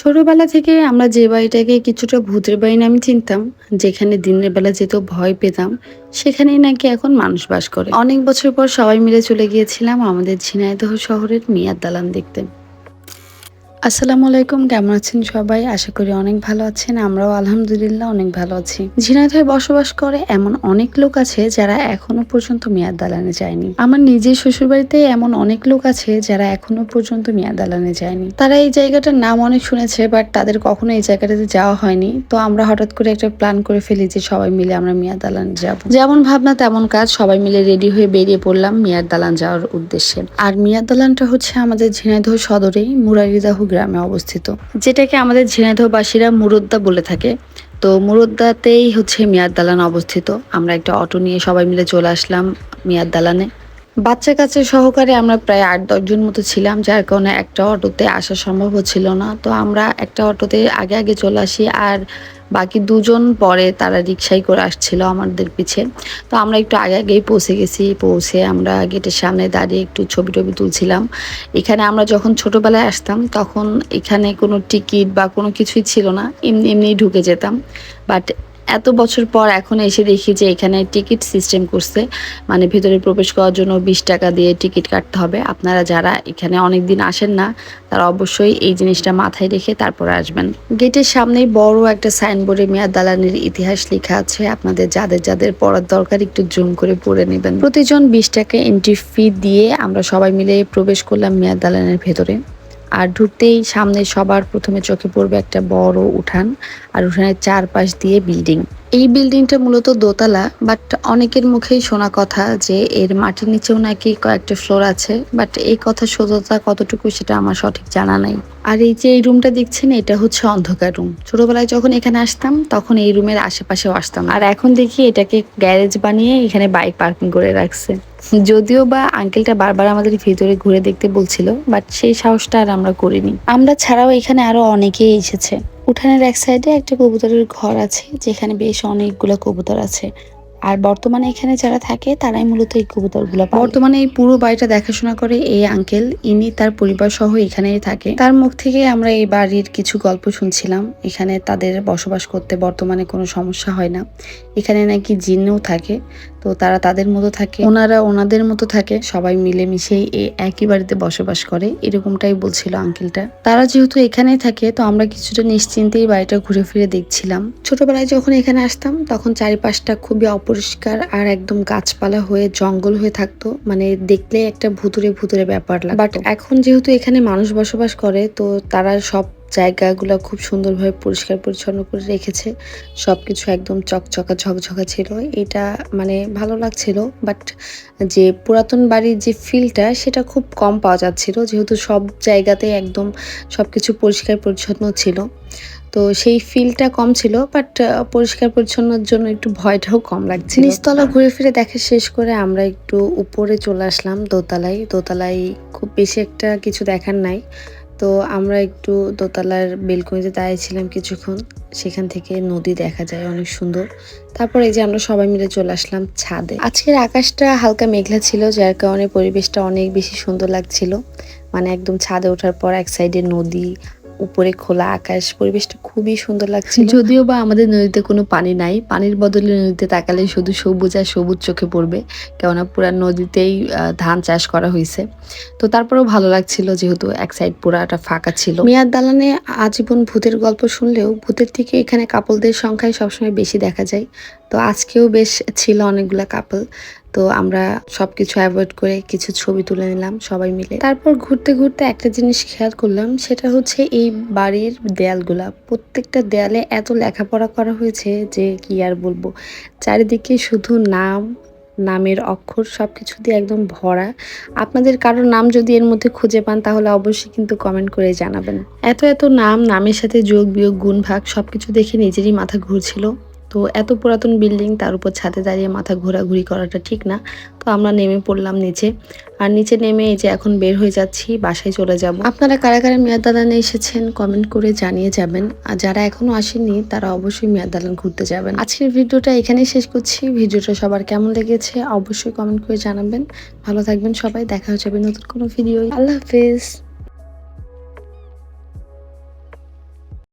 ছোটবেলা থেকে আমরা যে বাড়িটাকে কিছুটা ভূতের বাড়ি নামে চিনতাম, যেখানে দিনের বেলা যেত ভয় পেতাম, সেখানেই নাকি এখন মানুষ বাস করে। অনেক বছর পর সবাই মিলে চলে গিয়েছিলাম আমাদের ঝিনাইদহ শহরের মিয়ার দালান দেখতে। আসসালামু আলাইকুম, কেমন আছেন সবাই? আশা করি অনেক ভালো আছেন, আমরাও আলহামদুলিল্লাহ অনেক ভালো আছি। ঝিনাইদহে বসবাস করে এমন অনেক লোক আছে যারা এখনও পর্যন্ত মেয়াদ দালানে যায়নি। আমার নিজের শ্বশুরবাড়িতে এমন অনেক লোক আছে যারা এখনও পর্যন্ত মেয়াদ দালানে যায়নি। তারা এই জায়গাটার নাম অনেক শুনেছে বাট তাদের কখনো এই জায়গাটাতে যাওয়া হয়নি। তো আমরা হঠাৎ করে একটা প্ল্যান করে ফেলি যে সবাই মিলে আমরা মিয়াদ দালানে যাব। যেমন ভাবনা, তেমন কাজ, সবাই মিলে রেডি হয়ে বেরিয়ে পড়লাম মিয়াদ দালান যাওয়ার উদ্দেশ্যে। আর মিয়াদ দালানটা হচ্ছে আমাদের ঝিনাইদহ সদরেই মুরারিদাহ গ্রামে অবস্থিত, যেটাকে আমাদের ঝিনাইদহবাসীরা মুরদ্দা বলে থাকে। তো মুরদ্দাতেই হচ্ছে মিয়াদ দালান অবস্থিত। আমরা একটা অটো নিয়ে সবাই মিলে চলে আসলাম মিয়াদ দালানে। বাচ্চা কাচ্চা সহকারে আমরা প্রায় আট দশজন মতো ছিলাম, যার কারণে একটা অটোতে আসা সম্ভব হচ্ছিল না। তো আমরা একটা অটোতে আগে আগে চলে আসি আর বাকি দুজন পরে তারা রিক্সায় করে আসছিল আমাদের পিছে। তো আমরা একটু আগে, আগেই পৌঁছে গেছি। পৌঁছে আমরা গেটের সামনে দাঁড়িয়ে একটু ছবি টবি তুলছিলাম। এখানে আমরা যখন ছোটোবেলায় আসতাম, তখন এখানে কোনো টিকিট বা কোনো কিছুই ছিল না। এমনি এমনিই ঢুকে যেতাম। বাট এত বছর পর এখন এসে দেখি যে এখানে টিকিট সিস্টেম করছে। মানে ভেতরে প্রবেশ করার জন্য বিশ টাকা দিয়ে টিকিট কাটতে হবে। আপনারা যারা এখানে অনেক দিন আসেন না, তারা অবশ্যই এই জিনিসটা মাথায় রেখে তারপরে আসবেন। গেটের সামনেই বড় একটা সাইনবোর্ডে মেয়াদ দালানের ইতিহাস লেখা আছে। আপনাদের যাদের যাদের পড়ার দরকার একটু জুম করে পড়ে নেবেন। প্রতিজন বিশ টাকা এন্ট্রি ফি দিয়ে আমরা সবাই মিলে প্রবেশ করলাম মেয়াদ দালানের ভেতরে। আর ঢুকতেই সামনে সবার প্রথমে চোখে পড়বে একটা বড় উঠান, আর উঠানের চারপাশ দিয়ে বিল্ডিং এই বিল্ডিংটা মূলত দোতলা বাট অনেকের মুখেই শোনা কথা যে এর মাটির নিচেও নাকি কয়েকটা ফ্লোর আছে বাট এই কথা সত্যতা কতটুকু সেটা আমার সঠিক জানা নাই। আর এই যে এই রুমটা দেখছেন, এটা হচ্ছে অন্ধকার রুম ছোটবেলায় যখন এখানে আসতাম, তখন এই রুমের আশেপাশেও আসতাম আর এখন দেখি এটাকে গ্যারেজ বানিয়ে এখানে বাইক পার্কিং করে রাখছে। যদিও বা আঙ্কেলটা বারবার আমাদের ভিতরে ঘুরে দেখতে বলছিল বাট সেই সাহসটা আর আমরা করিনি। আমরা ছাড়াও এখানে আরও অনেকেই এসেছে। উঠানের এক সাইডে একটা কবুতরের ঘর আছে যেখানে বেশ অনেকগুলো কবুতর আছে। আর বর্তমানে এখানে যারা থাকে, তারাই মূলত এই কবুতরগুলো। বর্তমানে এই পুরো বাড়িটা দেখাশোনা করে এই আঙ্কেল, ইনি তার পরিবার সহ এখানেই থাকে। তার মুখ থেকে আমরা এই বাড়ির কিছু গল্প শুনছিলাম। এখানে তাদের বসবাস করতে বর্তমানে কোনো সমস্যা হয় না। এখানে নাকি জিন্নও থাকে, তো তারা তাদের মতো থাকে। ওনারা ওনাদের মতো থাকে, সবাই মিলেমিশেই এই একই বাড়িতে বসবাস করে, এরকমটাই বলছিল আঙ্কেলটা। তারা যেহেতু এখানেই থাকে, তো আমরা কিছুটা নিশ্চিন্তেই বাড়িটা ঘুরে ফিরে দেখছিলাম। ছোটবেলায় যখন এখানে আসতাম, তখন চারিপাশটা খুবই অপরিষ্কার আর একদম গাছপালা হয়ে জঙ্গল হয়ে থাকতো মানে দেখলে একটা ভুতুরে ভুতুরে ব্যাপার লাগে বাট এখন যেহেতু এখানে মানুষ বসবাস করে, তো তারা সব জায়গাগুলো খুব সুন্দরভাবে পরিষ্কার পরিচ্ছন্ন করে রেখেছে। সব কিছু একদম চকচকা ঝকঝকা ছিল। এটা মানে ভালো লাগছিল বাট যে পুরাতন বাড়ির যে ফিলটা সেটা খুব কম পাওয়া যাচ্ছিল। যেহেতু সব জায়গাতে একদম সব কিছু পরিষ্কার পরিচ্ছন্ন ছিল। তো সেই ফিলটা কম ছিল বাট পরিষ্কার পরিচ্ছন্নর জন্য একটু ভয়টাও কম লাগছে নিচতলা ঘুরে ফিরে দেখা শেষ করে আমরা একটু উপরে চলে আসলাম দোতলায়। দোতলায় খুব বেশি একটা কিছু দেখার নাই। তো আমরা একটু দোতলার বেলকনিতে দাঁড়িয়েছিলাম কিছুক্ষণ। সেখান থেকে নদী দেখা যায়, অনেক সুন্দর। তারপর এই যে আমরা সবাই মিলে চলে আসলাম ছাদে। আজকের আকাশটা হালকা মেঘলা ছিল, যার কারণে পরিবেশটা অনেক বেশি সুন্দর লাগছিল। মানে একদম ছাদে ওঠার পর এক সাইডে নদী উপরে খোলা আকাশ পরিবেশটা খুবই সুন্দর লাগছে যদিও বা আমাদের নদীতে কোনো পানি নাই পানির বদলে নদীতে তাকালে শুধু সবুজ আর সবুজ চোখে পড়বে কেননা পুরা নদীতেই ধান চাষ করা হয়েছে তো তারপরেও ভালো লাগছিল যেহেতু এক সাইড পুরাটা ফাঁকা ছিল। মিয়ার দালানে আজীবন ভূতের গল্প শুনলেও ভূতের থেকে এখানে কাপলদের সংখ্যাই সবসময় বেশি দেখা যায়। তো আজকেও বেশ ছিল অনেকগুলা কাপল তো আমরা সবকিছু অ্যাভয়েড করে কিছু ছবি তুলে নিলাম সবাই মিলে। তারপর ঘুরতে ঘুরতে একটা জিনিস খেয়াল করলাম, সেটা হচ্ছে এই বাড়ির দেয়ালগুলা। প্রত্যেকটা দেয়ালে এত লেখাপড়া করা হয়েছে যে কি আর বলব। চারিদিকে শুধু নাম, নামের অক্ষর সব কিছু দিয়ে একদম ভরা। আপনাদের কারোর নাম যদি এর মধ্যে খুঁজে পান, তাহলে অবশ্যই কিন্তু কমেন্ট করে জানাবেন। এত এত নাম, নামের সাথে যোগ, বিয়োগ, গুণ, ভাগ সব কিছু দেখে নিজেরই মাথা ঘুরছিল। তো এত পুরাতন বিল্ডিং তার উপর ছাদে দাঁড়িয়ে মাথা ঘোরাঘুরি করাটা ঠিক না। তো আমরা নেমে পড়লাম নিচে। আর নিচে নেমে এই যে এখন বের হয়ে যাচ্ছি, বাসায় চলে যাব। আপনারা কারা কারা মেয়াদ দালানে এসেছেন কমেন্ট করে জানিয়ে যাবেন। আর যারা এখনও আসেননি, তারা অবশ্যই মেয়াদ দালান ঘুরতে যাবেন। আজকের ভিডিওটা এখানেই শেষ করছি। ভিডিওটা সবার কেমন লেগেছে, অবশ্যই কমেন্ট করে জানাবেন। ভালো থাকবেন সবাই। দেখা হচ্ছে নতুন কোনো ভিডিও আল্লাহ হাফেজ।